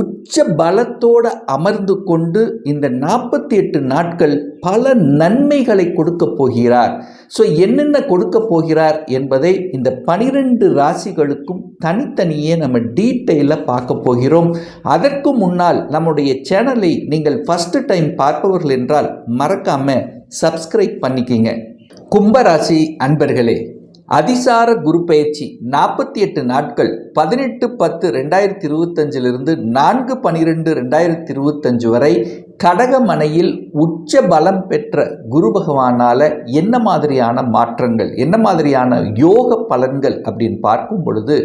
உச்ச பலத்தோடு அமர்ந்து கொண்டு இந்த நாற்பத்தி எட்டு நாட்கள் பல நன்மைகளை கொடுக்க போகிறார். ஸோ என்னென்ன கொடுக்க போகிறார் என்பதை இந்த பனிரெண்டு ராசிகளுக்கும் தனித்தனியே நம்ம டீட்டெயிலாக பார்க்க போகிறோம். அதற்கு முன்னால் நம்முடைய சேனலை நீங்கள் ஃபஸ்ட்டு டைம் பார்ப்பவர்கள் என்றால் மறக்காமல் சப்ஸ்கிரைப் பண்ணிக்கிங்க. கும்பராசி அன்பர்களே அதிசார குரு பயிற்சி நாற்பத்தி எட்டு நாட்கள் பதினெட்டு பத்து ரெண்டாயிரத்தி இருபத்தஞ்சிலிருந்து நான்கு பனிரெண்டு ரெண்டாயிரத்தி இருபத்தஞ்சு வரை கடகமனையில் உச்ச பலம் பெற்ற குரு பகவானால் என்ன மாதிரியான மாற்றங்கள் என்ன மாதிரியான யோக பலன்கள் அப்படின்னு பார்க்கும் பொழுது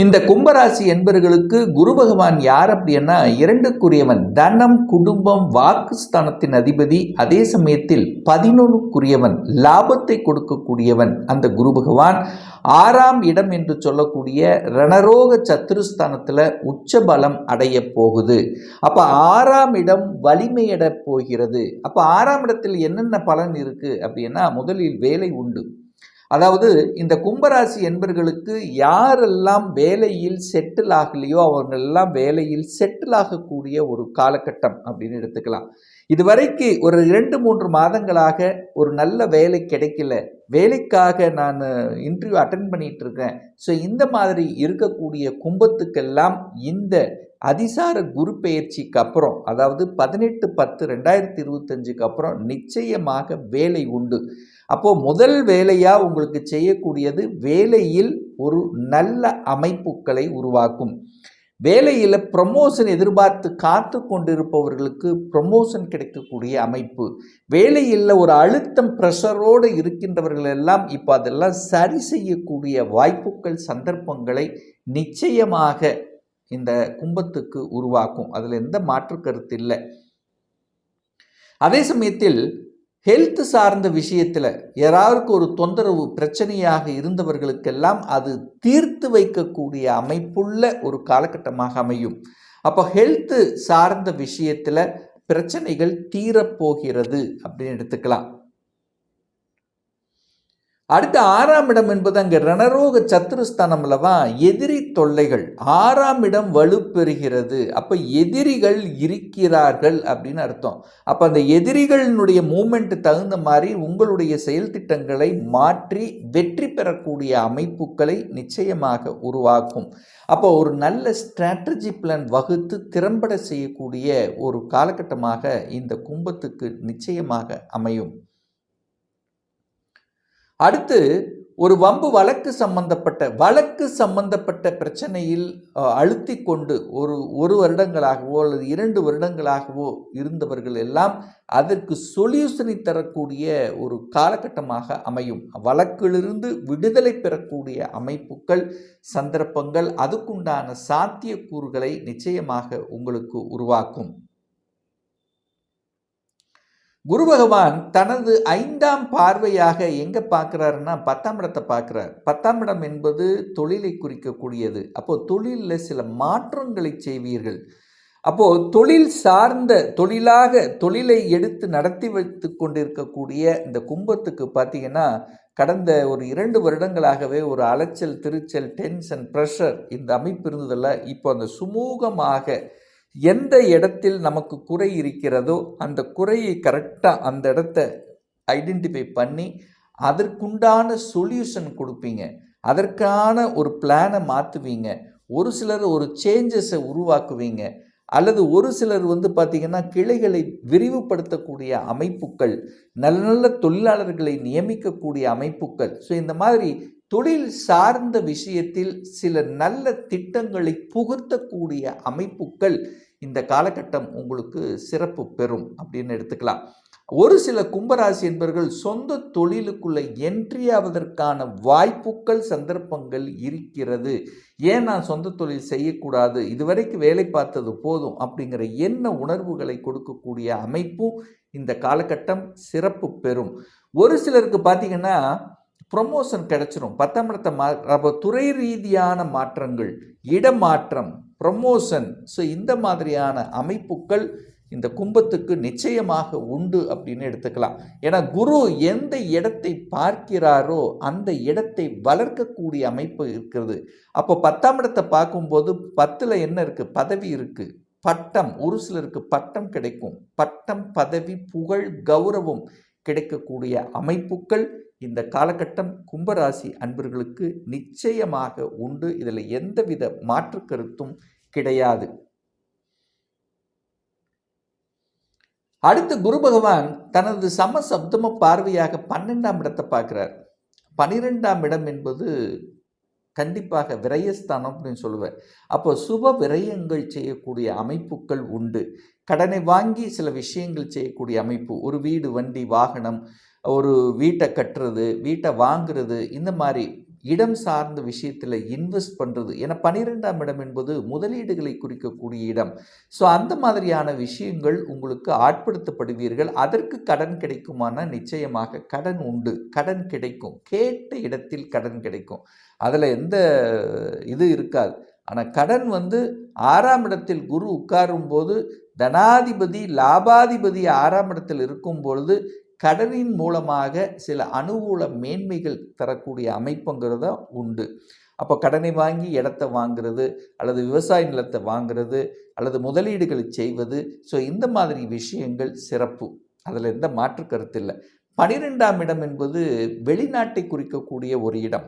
இந்த கும்பராசி என்பவர்களுக்கு குரு பகவான் யார் அப்படின்னா இரண்டுக்குரியவன். தனம் குடும்பம் வாக்குஸ்தானத்தின் அதிபதி. அதே சமயத்தில் பதினொன்றுக்குரியவன் லாபத்தை கொடுக்கக்கூடியவன் அந்த குரு பகவான். ஆறாம் இடம் என்று சொல்லக்கூடிய ரணரோக சத்துருஸ்தானத்தில் உச்ச பலம் அடைய போகுது. அப்போ ஆறாம் இடம் வலிமையட போகிறது. அப்போ ஆறாம் இடத்தில் என்னென்ன பலன் இருக்குது அப்படின்னா முதலில் வேலை உண்டு. அதாவது இந்த கும்பராசி என்பர்களுக்கு யாரெல்லாம் வேலையில் செட்டில் ஆகலையோ அவங்களெல்லாம் வேலையில் செட்டில் ஆகக்கூடிய ஒரு காலகட்டம் அப்படின்னு எடுத்துக்கலாம். இதுவரைக்கு ஒரு இரண்டு மூன்று மாதங்களாக ஒரு நல்ல வேலை கிடைக்கல. வேலைக்காக நான் இன்டர்வியூ அட்டன் பண்ணிட்டு இருக்கேன் ஸோ இந்த மாதிரி இருக்கக்கூடிய கும்பத்துக்கெல்லாம் இந்த அதிசார குரு பெயர்ச்சிக்கு அப்புறம் அதாவது பதினெட்டு பத்து ரெண்டாயிரத்தி இருபத்தஞ்சுக்கு அப்புறம் நிச்சயமாக வேலை உண்டு. அப்போது முதல் வேலையாக உங்களுக்கு செய்யக்கூடியது வேலையில் ஒரு நல்ல அமைப்புகளை உருவாக்கும். வேலையில் ப்ரமோஷன் எதிர்பார்த்து காத்து கொண்டிருப்பவர்களுக்கு ப்ரமோஷன் கிடைக்கக்கூடிய அமைப்பு. வேலையில் ஒரு அழுத்தம் ப்ரெஷரோடு இருக்கின்றவர்கள் எல்லாம் இப்போ அதெல்லாம் சரி செய்யக்கூடிய வாய்ப்புகள் சந்தர்ப்பங்களை நிச்சயமாக இந்த கும்பத்துக்கு உருவாக்கும். அதில் எந்த மாற்று கருத்து இல்லை. அதே சமயத்தில் ஹெல்த் சார்ந்த விஷயத்தில் யாராருக்கு ஒரு தொந்தரவு பிரச்சனையாக இருந்தவர்களுக்கெல்லாம் அது தீர்த்து வைக்கக்கூடிய அமைப்புள்ள ஒரு காலகட்டமாக அமையும். அப்போ ஹெல்த்து சார்ந்த விஷயத்தில் பிரச்சனைகள் தீரப்போகிறது அப்படின்னு எடுத்துக்கலாம். அடுத்து ஆறாம் இடம் என்பது அங்கே ரணரோக சத்துருஸ்தானம் அல்லவா எதிரி தொல்லைகள். ஆறாம் இடம் வலுப்பெறுகிறது. அப்போ எதிரிகள் இருக்கிறார்கள் அப்படின்னு அர்த்தம். அப்போ அந்த எதிரிகளினுடைய மூமெண்ட் தகுந்த மாதிரி உங்களுடைய செயல் திட்டங்களை மாற்றி வெற்றி பெறக்கூடிய அமைப்புகளை நிச்சயமாக உருவாக்கும். அப்போ ஒரு நல்ல ஸ்ட்ராட்டஜி பிளான் வகுத்து திறம்பட செய்யக்கூடிய ஒரு காலகட்டமாக இந்த கும்பத்துக்கு நிச்சயமாக அமையும். அடுத்து ஒரு வம்பு வழக்கு சம்பந்தப்பட்ட வழக்கு சம்பந்தப்பட்ட பிரச்சனையில் அழுத்தி கொண்டு ஒரு ஒரு வருடங்களாகவோ அல்லது இரண்டு வருடங்களாகவோ இருந்தவர்கள் எல்லாம் அதற்கு சொல்யூஷனை தரக்கூடிய ஒரு காலகட்டமாக அமையும். வழக்கிலிருந்து விடுதலை பெறக்கூடிய அமைப்புகள் சந்தர்ப்பங்கள் அதுக்குண்டான சாத்தியக்கூறுகளை நிச்சயமாக உங்களுக்கு உருவாக்கும். குரு பகவான் தனது ஐந்தாம் பார்வையாக எங்கே பார்க்குறாருன்னா பத்தாம் இடத்தை பார்க்குறார். பத்தாம் இடம் என்பது தொழிலை குறிக்கக்கூடியது. அப்போது தொழிலில் சில மாற்றங்களை செய்வீர்கள். அப்போது தொழில் சார்ந்த தொழிலாக தொழிலை எடுத்து நடத்தி வைத்து கொண்டிருக்கக்கூடிய இந்த கும்பத்துக்கு பார்த்தீங்கன்னா கடந்த ஒரு இரண்டு வருடங்களாகவே ஒரு அலைச்சல் திருச்சல் டென்ஷன் ப்ரெஷர் இந்த அமைப்பு இருந்ததில் இப்போ அந்த சுமூகமாக எந்த இடத்தில் நமக்கு குறை இருக்கிறதோ அந்த குறையை கரெக்டாக அந்த இடத்த ஐடென்டிஃபை பண்ணி அதற்குண்டான சொல்யூஷன் கொடுப்பீங்க. அதற்கான ஒரு பிளானை மாற்றுவீங்க ஒரு சிலர் ஒரு சேஞ்சஸை உருவாக்குவீங்க. அல்லது ஒரு சிலர் வந்து பார்த்திங்கன்னா கிளைகளை விரிவுபடுத்தக்கூடிய அமைப்புகள் நல்ல நல்ல தொழிலாளர்களை நியமிக்கக்கூடிய அமைப்புகள். ஸோ இந்த மாதிரி தொழில் சார்ந்த விஷயத்தில் சில நல்ல திட்டங்களை புகுத்தக்கூடிய அமைப்புகள் இந்த காலகட்டம் உங்களுக்கு சிறப்பு பெறும் அப்படின்னு எடுத்துக்கலாம். ஒரு சில கும்பராசி என்பவர்கள் சொந்த தொழிலுக்குள்ள என்ட்ரி ஆவதற்கான வாய்ப்புகள் சந்தர்ப்பங்கள் இருக்கிறது. ஏன் நான் சொந்த தொழில் செய்யக்கூடாது? இதுவரைக்கும் வேலை பார்த்தது போதும் அப்படிங்கிற என்ன உணர்வுகளை கொடுக்கக்கூடிய அமைப்பும் இந்த காலகட்டம் சிறப்பு பெறும். ஒரு சிலருக்கு பார்த்தீங்கன்னா ப்ரொமோஷன் கிடச்சிரும். பத்தாம் இடத்தை மா அப்போ துறை ரீதியான மாற்றங்கள் இடமாற்றம் ப்ரொமோஷன் ஸோ இந்த மாதிரியான அமைப்புகள் இந்த கும்பத்துக்கு நிச்சயமாக உண்டு அப்படின்னு எடுத்துக்கலாம். ஏன்னா குரு எந்த இடத்தை பார்க்கிறாரோ அந்த இடத்தை வளர்க்கக்கூடிய அமைப்பு இருக்கிறது. அப்போ பத்தாம் இடத்தை பார்க்கும்போது பத்தில் என்ன இருக்குது பதவி இருக்குது பட்டம் ஒரு சிலருக்கு பட்டம் கிடைக்கும். பட்டம் பதவி புகழ் கௌரவம் கிடைக்கக்கூடிய அமைப்புகள் இந்த காலகட்டம் கும்பராசி அன்பர்களுக்கு நிச்சயமாக உண்டு. இதில் எந்தவித மாற்று கருத்தும் கிடையாது. அடுத்து குரு பகவான் தனது சமசப்தம பார்வையாக பன்னெண்டாம் இடத்தை பார்க்குறார். பனிரெண்டாம் இடம் என்பது கண்டிப்பாக விரயஸ்தானம் அப்படின்னு சொல்லுவேன் அப்போ சுப விரயங்கள் செய்யக்கூடிய அமைப்புகள் உண்டு. கடனை வாங்கி சில விஷயங்கள் செய்யக்கூடிய அமைப்பு. ஒரு வீடு வண்டி வாகனம் ஒரு வீட்டை கட்டுறது வீட்டை வாங்குறது இந்த மாதிரி இடம் சார்ந்த விஷயத்தில் இன்வெஸ்ட் பண்ணுறது ஏன்னா பன்னிரெண்டாம் இடம் என்பது முதலீடுகளை குறிக்கக்கூடிய இடம். ஸோ அந்த மாதிரியான விஷயங்கள் உங்களுக்கு ஆட்படுத்தப்படுவீர்கள். அதற்கு கடன் கிடைக்குமானால் நிச்சயமாக கடன் உண்டு. கடன் கிடைக்கும். கேட்ட இடத்தில் கடன் கிடைக்கும். அதில் எந்த இது இருக்காது. ஆனால் கடன் வந்து ஆறாம் இடத்தில் குரு உட்காரும் போது தனாதிபதி லாபாதிபதி ஆறாம் இடத்தில் இருக்கும் பொழுது கடனின் மூலமாக சில அனுகூல மேன்மைகள் தரக்கூடிய அமைப்புங்கிறத உண்டு. அப்போ கடனை வாங்கி இடத்த வாங்குறது அல்லது விவசாய நிலத்தை வாங்குறது அல்லது முதலீடுகளை செய்வது. ஸோ இந்த மாதிரி விஷயங்கள் சிறப்பு. அதில் எந்த மாற்று கருத்து இல்லை. பனிரெண்டாம் இடம் என்பது வெளிநாட்டை குறிக்கக்கூடிய ஒரு இடம்.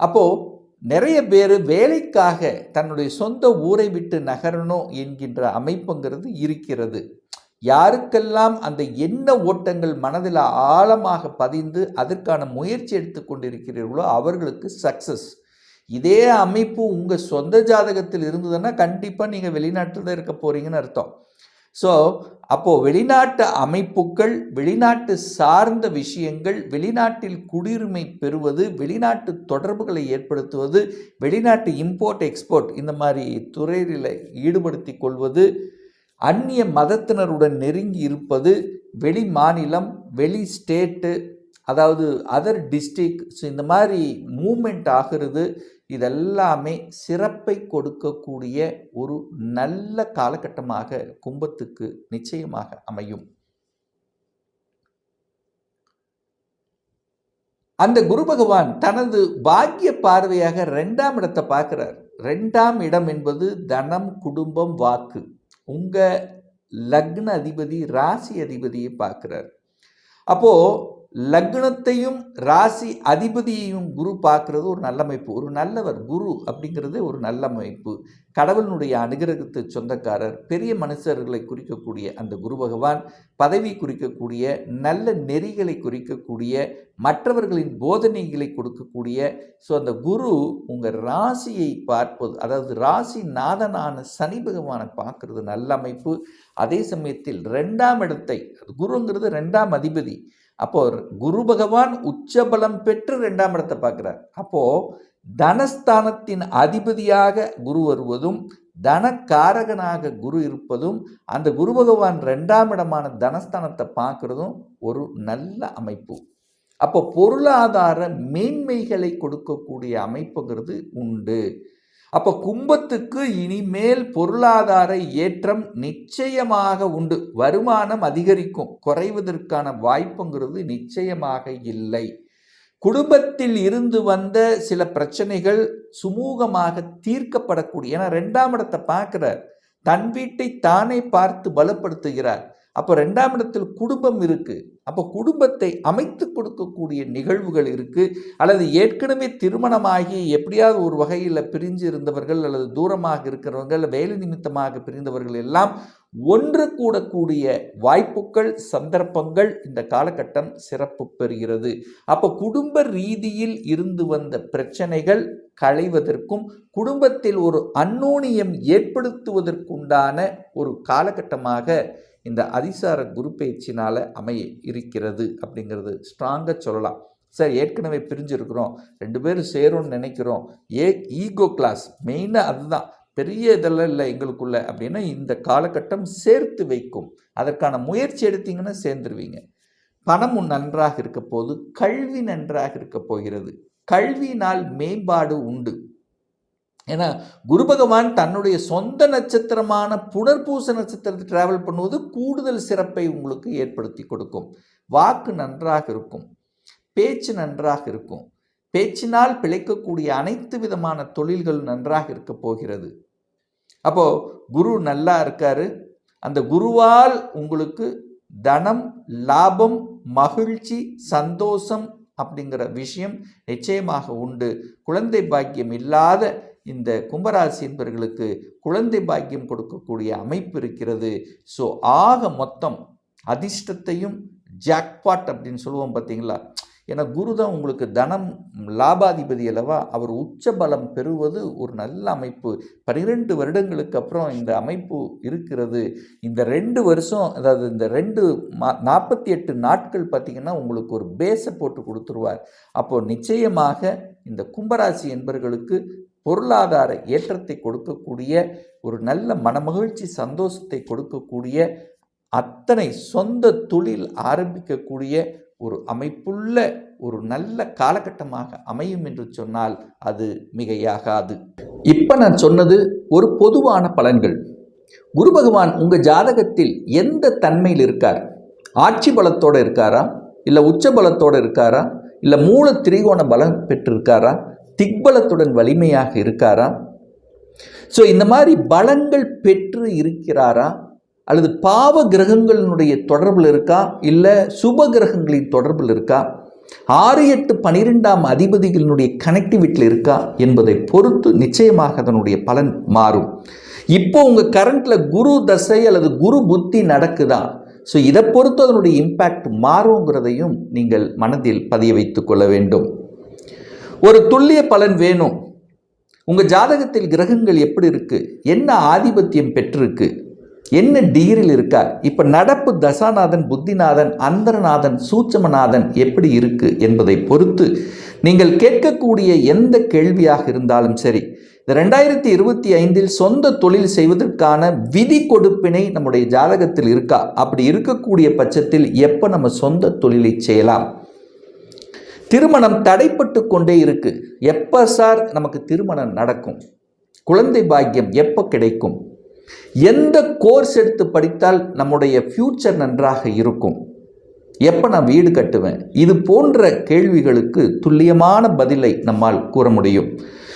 அப்போ நிறைய பேர் வேலைக்காக தன்னுடைய சொந்த ஊரை விட்டு நகரணும் என்கின்ற அமைப்புங்கிறது இருக்கிறது. யாருக்கெல்லாம் அந்த எண்ண ஓட்டங்கள் மனதில் ஆழமாக பதிந்து அதற்கான முயற்சி எடுத்து கொண்டிருக்கிறீர்களோ அவர்களுக்கு சக்ஸஸ் இதே அமைப்பு உங்கள் சொந்த ஜாதகத்தில் இருந்ததுன்னா கண்டிப்பாக நீங்கள் வெளிநாட்டில் தான் இருக்க போகிறீங்கன்னு அர்த்தம். ஸோ அப்போது வெளிநாட்டு அமைப்புகள் வெளிநாட்டு சார்ந்த விஷயங்கள் வெளிநாட்டில் குடியுரிமை பெறுவது வெளிநாட்டு தொடர்புகளை ஏற்படுத்துவது வெளிநாட்டு இம்போர்ட் எக்ஸ்போர்ட் இந்த மாதிரி துறையில் ஈடுபடுத்தி கொள்வது அந்நிய மதத்தினருடன் நெருங்கி இருப்பது வெளி மாநிலம் வெளி ஸ்டேட்டு அதாவது அதர் டிஸ்ட்ரிக். ஸோ இந்த மாதிரி மூமெண்ட் ஆகிறது இதெல்லாமே சிறப்பை கொடுக்கக்கூடிய ஒரு நல்ல காலகட்டமாக கும்பத்துக்கு நிச்சயமாக அமையும். அந்த குரு பகவான் தனது பாக்கிய பார்வையாக ரெண்டாம் இடத்தை பார்க்கிறார். ரெண்டாம் இடம் என்பது தனம் குடும்பம் வாக்கு. உங்கள் லக்ன அதிபதி ராசி அதிபதியை பார்க்குறாரு. அப்போது லக்னத்தையும் ராசி அதிபதியையும் குரு பார்க்குறது ஒரு நல்ல அமைப்பு. ஒரு நல்லவர் குரு அப்படிங்கிறது ஒரு நல்ல அமைப்பு. கடவுளினுடைய அனுகிரகத்து சொந்தக்காரர் பெரிய மனுஷர்களை குறிக்கக்கூடிய அந்த குரு பகவான் பதவி குறிக்கக்கூடிய நல்ல நெறிகளை குறிக்கக்கூடிய மற்றவர்களின் போதனைகளை கொடுக்கக்கூடிய. ஸோ அந்த குரு உங்கள் ராசியை பார்ப்பது அதாவது ராசி நாதனான சனி பகவானை பார்க்கறது நல்ல அமைப்பு. அதே சமயத்தில் ரெண்டாம் இடத்தை குருங்கிறது ரெண்டாம் அதிபதி. அப்போது குரு பகவான் உச்சபலம் பெற்று ரெண்டாம் இடத்தை பார்க்குறார். அப்போது தனஸ்தானத்தின் அதிபதியாக குரு வருவதும் தனக்காரகனாக குரு இருப்பதும் அந்த குரு பகவான் ரெண்டாம் இடமான தனஸ்தானத்தை பார்க்குறதும் ஒரு நல்ல அமைப்பு. அப்போ பொருளாதார மேன்மைகளை கொடுக்கக்கூடிய அமைப்புங்கிறது உண்டு. அப்போ கும்பத்துக்கு இனிமேல் பொருளாதார ஏற்றம் நிச்சயமாக உண்டு. வருமானம் அதிகரிக்கும். குறைவதற்கான வாய்ப்புங்கிறது நிச்சயமாக இல்லை. குடும்பத்தில் இருந்து வந்த சில பிரச்சனைகள் சுமூகமாக தீர்க்கப்படக்கூடிய ஏன்னா ரெண்டாம் இடத்தை பார்க்கிறார். தன் வீட்டை தானே பார்த்து பலப்படுத்துகிறார். அப்போ ரெண்டாம் இடத்தில் குடும்பம் இருக்குது அப்போ குடும்பத்தை அமைத்து கொடுக்கக்கூடிய நிகழ்வுகள் இருக்குது அல்லது ஏற்கனவே திருமணமாகி எப்படியாவது ஒரு வகையில் பிரிஞ்சு இருந்தவர்கள் அல்லது தூரமாக இருக்கிறவர்கள் வேலை நிமித்தமாக பிரிந்தவர்கள் எல்லாம் ஒன்று கூடக்கூடிய வாய்ப்புகள் சந்தர்ப்பங்கள் இந்த காலகட்டம் சிறப்பு பெறுகிறது. அப்போ குடும்ப ரீதியில் இருந்து வந்த பிரச்சனைகள் களைவதற்கும் குடும்பத்தில் ஒரு அந்நோனியம் ஏற்படுத்துவதற்குண்டான ஒரு காலகட்டமாக இந்த அதிசார குரு பயிற்சினால் அமைய இருக்கிறது அப்படிங்கிறது ஸ்ட்ராங்காக சொல்லலாம். சார் ஏற்கனவே பிரிஞ்சிருக்கிறோம். ரெண்டு பேரும் சேரும்னு நினைக்கிறோம். ஏ ஈகோ கிளாஸ் மெயினாக அதுதான். பெரிய இதெல்லாம் இல்லை எங்களுக்குள்ள அப்படின்னா இந்த காலகட்டம் சேர்த்து வைக்கும். அதற்கான முயற்சி எடுத்தீங்கன்னா சேர்ந்துருவீங்க. பணமும் நன்றாக இருக்க போது கல்வி நன்றாக இருக்க போகிறது கல்வியினால் மேம்பாடு உண்டு. ஏன்னா குரு பகவான் தன்னுடைய சொந்த நட்சத்திரமான புனர்பூச நட்சத்திரத்தை டிராவல் பண்ணுவது கூடுதல் சிறப்பை உங்களுக்கு ஏற்படுத்தி கொடுக்கும். வாக்கு நன்றாக இருக்கும். பேச்சு நன்றாக இருக்கும். பேச்சினால் பிழைக்கக்கூடிய அனைத்து விதமான தொழில்கள் நன்றாக இருக்க போகிறது. அப்போது குரு நல்லா இருக்காரு. அந்த குருவால் உங்களுக்கு தனம் லாபம் மகிழ்ச்சி சந்தோஷம் அப்படிங்கிற விஷயம் நிச்சயமாக உண்டு. குழந்தை பாக்கியம் இல்லாத இந்த கும்பராசி என்பவர்களுக்கு குழந்தை பாக்கியம் கொடுக்கக்கூடிய அமைப்பு இருக்கிறது. ஸோ ஆக மொத்தம் அதிர்ஷ்டத்தையும் ஜாக்பாட் அப்படின்னு சொல்லுவோம் பார்த்தீங்களா? ஏன்னா குரு தான் உங்களுக்கு தனம் லாபாதிபதி அல்லவா? அவர் உச்ச பலம் பெறுவது ஒரு நல்ல அமைப்பு. பனிரெண்டு வருடங்களுக்கு அப்புறம் இந்த அமைப்பு இருக்கிறது. இந்த ரெண்டு வருஷம் அதாவது இந்த ரெண்டு மா நாற்பத்தி எட்டு நாட்கள் பார்த்திங்கன்னா உங்களுக்கு ஒரு பேஸை போட்டு கொடுத்துருவார். அப்போது நிச்சயமாக இந்த கும்பராசி என்பவர்களுக்கு பொருளாதார ஏற்றத்தை கொடுக்கக்கூடிய ஒரு நல்ல மனமகிழ்ச்சி சந்தோஷத்தை கொடுக்கக்கூடிய அத்தனை சொந்த தொழில் ஆரம்பிக்கக்கூடிய ஒரு அமைப்புள்ள ஒரு நல்ல காலகட்டமாக அமையும் என்று சொன்னால் அது மிகையாகாது. இப்போ நான் சொன்னது ஒரு பொதுவான பலன்கள். குரு பகவான் உங்கள் ஜாதகத்தில் எந்த தன்மையில் இருக்கார்? ஆட்சி பலத்தோடு இருக்காரா? இல்லை உச்ச பலத்தோடு இருக்காரா? இல்லை மூல திரிகோண பலம் பெற்றிருக்காரா? திக்பலத்துடன் வலிமையாக இருக்காரா? ஸோ இந்த மாதிரி பலங்கள் பெற்று இருக்கிறாரா? அல்லது பாவ கிரகங்களினுடைய தொடர்பில் இருக்கா? இல்லை சுப கிரகங்களின் தொடர்பில் இருக்கா? ஆறு எட்டு பனிரெண்டாம் அதிபதிகளினுடைய கனெக்டிவிட்டியில் இருக்கா? என்பதை பொறுத்து நிச்சயமாக அதனுடைய பலன் மாறும். இப்போ உங்கள் கரண்ட்டில் குரு தசை அல்லது குரு புத்தி நடக்குதா? ஸோ இதை பொறுத்து அதனுடைய இம்பேக்ட் மாறுங்கிறதையும் நீங்கள் மனதில் பதிய வைத்து கொள்ள வேண்டும். ஒரு துல்லிய பலன் வேணும். உங்கள் ஜாதகத்தில் கிரகங்கள் எப்படி இருக்குது என்ன ஆதிபத்தியம் பெற்றிருக்கு? என்ன டிகிரியில் இருக்கார் இப்போ நடப்பு தசாநாதன் புத்திநாதன் அந்தரநாதன் சூட்சமநாதன் எப்படி இருக்கு என்பதை பொறுத்து நீங்கள் கேட்கக்கூடிய எந்த கேள்வியாக இருந்தாலும் சரி இந்த ரெண்டாயிரத்தி இருபத்தி ஐந்தில் சொந்த தொழில் செய்வதற்கான விதி கொடுப்பினை நம்முடைய ஜாதகத்தில் இருக்கா? அப்படி இருக்கக்கூடிய பட்சத்தில் எப்போ நம்ம சொந்த தொழிலை செய்யலாம்? திருமணம் தடைப்பட்டு கொண்டே இருக்கு. எப்போ சார் நமக்கு திருமணம் நடக்கும்? குழந்தை பாக்கியம் எப்போ கிடைக்கும்? எந்த கோர்ஸ் எடுத்து படித்தால் நம்முடைய ஃப்யூச்சர் நன்றாக இருக்கும்? எப்போ நான் வீடு கட்டுவேன்? இது போன்ற கேள்விகளுக்கு துல்லியமான பதிலை நம்மால் கூற முடியும்.